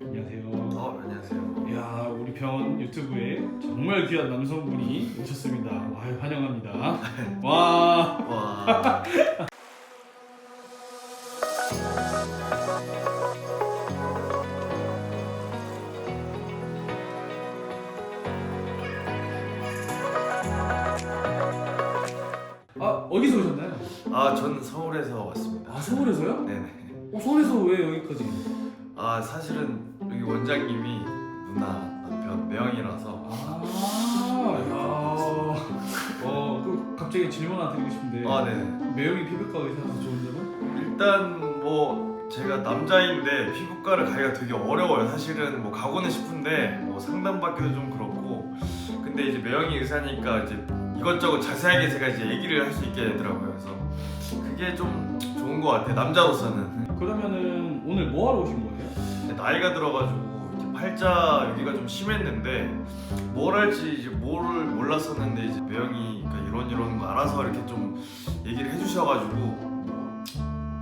안녕하세요. 어, 안녕하세요. 이야 우리 병원 유튜브에 정말 귀한 남성분이 오셨습니다. 아유 환영합니다. 와 와. 아, 어디서 오셨나요? 아, 저는 서울에서 왔습니다. 아 서울에서요? 네네. 어, 서울에서 왜 여기까지? 아, 사실은 여기 원장님이 누나 남편 매형이라서 아, 야, 어, 그 갑자기 질문 하나 드리고 싶은데. 아, 네네. 매형이 피부과 의사라서 좋은 점은? 일단 뭐 제가 남자인데 피부과를 가기가 되게 어려워요. 사실은 뭐 가고는 싶은데 뭐 상담받기도 좀 그렇고. 근데 이제 매형이 의사니까 이제 이것저것 자세하게 제가 이제 얘기를 할 수 있게 되더라고요. 그래서 그게 좀 좋은 것 같아요. 남자로서는. 그러면은 오늘 뭐 하러 오신 거예요? 근데 나이가 들어가지고 이제 팔자 여기가 좀 심했는데 뭘 할지 이제 뭘 몰랐었는데 이제 매형이 그러니까 이런 이런 거 알아서 이렇게 좀 얘기를 해주셔가지고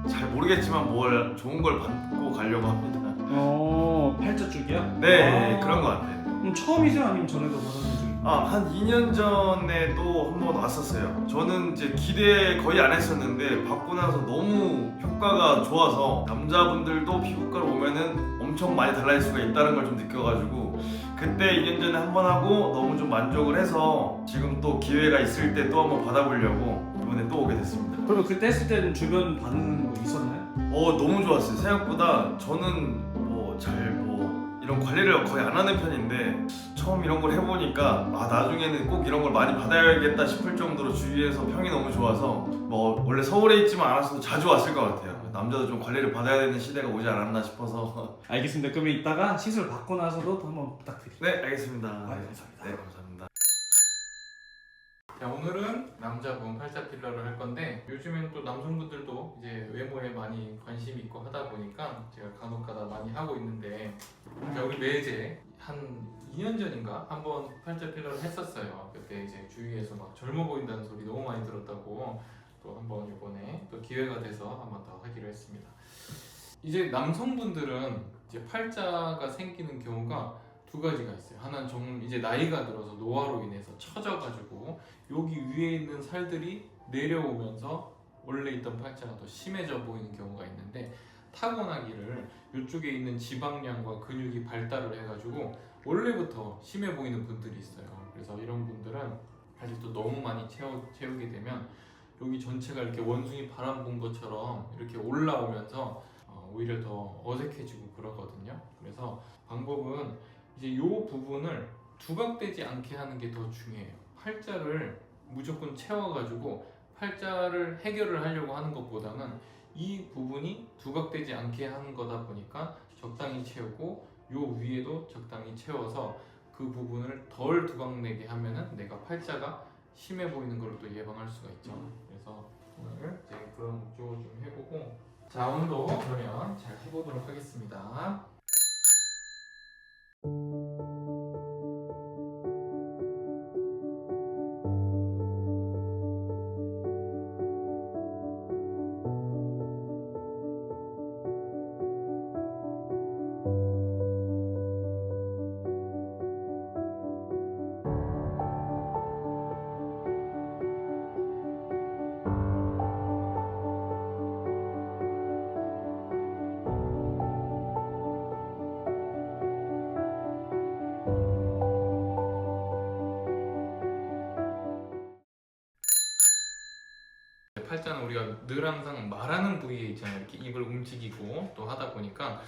뭐잘 모르겠지만 뭘 좋은 걸 받고 가려고 합니다. 어, 팔자 쪽이야? 네 아, 그런 것 같아요. 그럼 처음이세요? 아니면 전에도 받아본 적이 있나요? 아 한 2년 전에도 한 번 왔었어요. 저는 이제 기대 거의 안 했었는데 받고 나서 너무 효과가 좋아서 남자분들도 피부과로 오면은 엄청 많이 달라질 수가 있다는 걸 좀 느껴가지고 그때 2년 전에 한 번 하고 너무 좀 만족을 해서 지금 또 기회가 있을 때 또 한번 받아보려고 이번에 또 오게 됐습니다. 그러면 그때 했을 때는 주변 반응 뭐 있었나요? 어 너무 좋았어요. 생각보다 저는 뭐 잘 뭐 이런 관리를 거의 안 하는 편인데 처음 이런 걸 해보니까 아 나중에는 꼭 이런 걸 많이 받아야겠다 싶을 정도로 주위에서 평이 너무 좋아서 뭐 원래 서울에 있지만 않았어도 자주 왔을 것 같아요. 남자도 좀 관리를 받아야 되는 시대가 오지 않았나 싶어서 알겠습니다. 그러면 이따가 시술 받고 나서도 또 한번 부탁드릴게요. 네 알겠습니다. 아, 감사합니다. 네 감사합니다. 자 오늘은 남자분 팔자 필러를 할 건데 요즘엔 또 남성분들도 이제 외모에 많이 관심이 있고 하다 보니까 제가 간혹가다 많이 하고 있는데 자 우리 매제 한 2년 전인가 한번 팔자 필러를 했었어요. 그때 이제 주위에서 막 젊어 보인다는 소리 너무 많이 들었다고 또 한번 이번에 또 기회가 돼서 한번 더 하기로 했습니다. 이제 남성분들은 이제 팔자가 생기는 경우가 두 가지가 있어요. 하나는 좀 이제 나이가 들어서 노화로 인해서 처져가지고 여기 위에 있는 살들이 내려오면서 원래 있던 팔자가 더 심해져 보이는 경우가 있는데 타고나기를 이쪽에 있는 지방량과 근육이 발달을 해가지고 원래부터 심해 보이는 분들이 있어요. 그래서 이런 분들은 또 너무 많이 채워, 채우게 되면 여기 전체가 이렇게 원숭이 바람 분 것처럼 이렇게 올라오면서 어, 오히려 더 어색해지고 그러거든요. 그래서 방법은 이제 이 부분을 두각되지 않게 하는 게 더 중요해요. 팔자를 무조건 채워가지고 팔자를 해결을 하려고 하는 것보다는 이 부분이 두각되지 않게 하는 거다 보니까 적당히 채우고 요 위에도 적당히 채워서 그 부분을 덜 두각내게 하면은 내가 팔자가 심해 보이는 걸 또 예방할 수가 있죠. 그래서 오늘 이제 그런 목적으로 좀 해보고 자 오늘도 그러면 잘 해보도록 하겠습니다. 팔자는 우리가 늘 항상 말하는 부위에 있잖아요. 이렇게 입을 움직이고 또 하다 보니까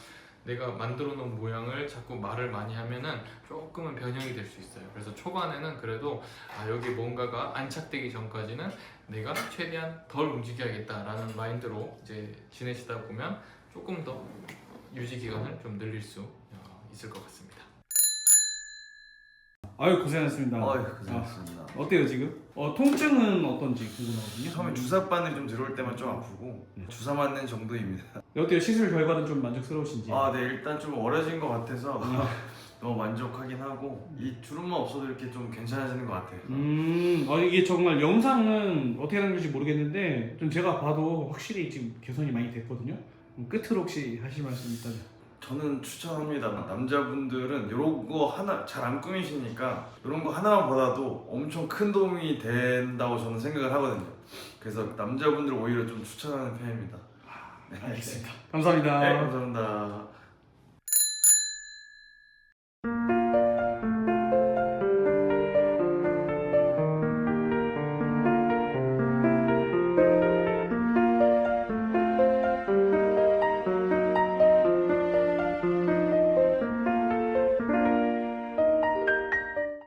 내가 만들어 놓은 모양을 자꾸 말을 많이 하면은 조금은 변형이 될 수 있어요. 그래서 초반에는 그래도 아 여기 뭔가가 안착되기 전까지는 내가 최대한 덜 움직여야겠다라는 마인드로 이제 지내시다 보면 조금 더 유지 기간을 좀 늘릴 수 어, 있을 것 같습니다. 아유 고생하셨습니다. 어이 고생했습니다. 아, 어때요 지금? 어, 통증은 어떤지 궁금하거든요. 처음에 주사 바늘 좀 들어올 때만 좀 아프고 네. 주사 맞는 정도입니다. 어때요? 시술 결과는 좀 만족스러우신지? 아, 네 일단 좀 어려진 것 같아서 음. 너무 만족하긴 하고 이 주름만 없어도 이렇게 좀 괜찮아지는 것 같아요. 음, 어, 이게 정말 영상은 어떻게 하는지 모르겠는데 좀 제가 봐도 확실히 지금 개선이 많이 됐거든요. 음, 끝으로 혹시 하실 말씀 있다면? 저는 추천합니다. 남자분들은 이런 거 하나 잘 안 꾸미시니까 이런 거 하나만 받아도 엄청 큰 도움이 된다고 저는 생각을 하거든요. 그래서 남자분들 오히려 좀 추천하는 편입니다. 알겠습니다. 감사합니다. 네, 감사합니다.